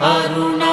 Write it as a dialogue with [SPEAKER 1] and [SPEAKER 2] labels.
[SPEAKER 1] Aruna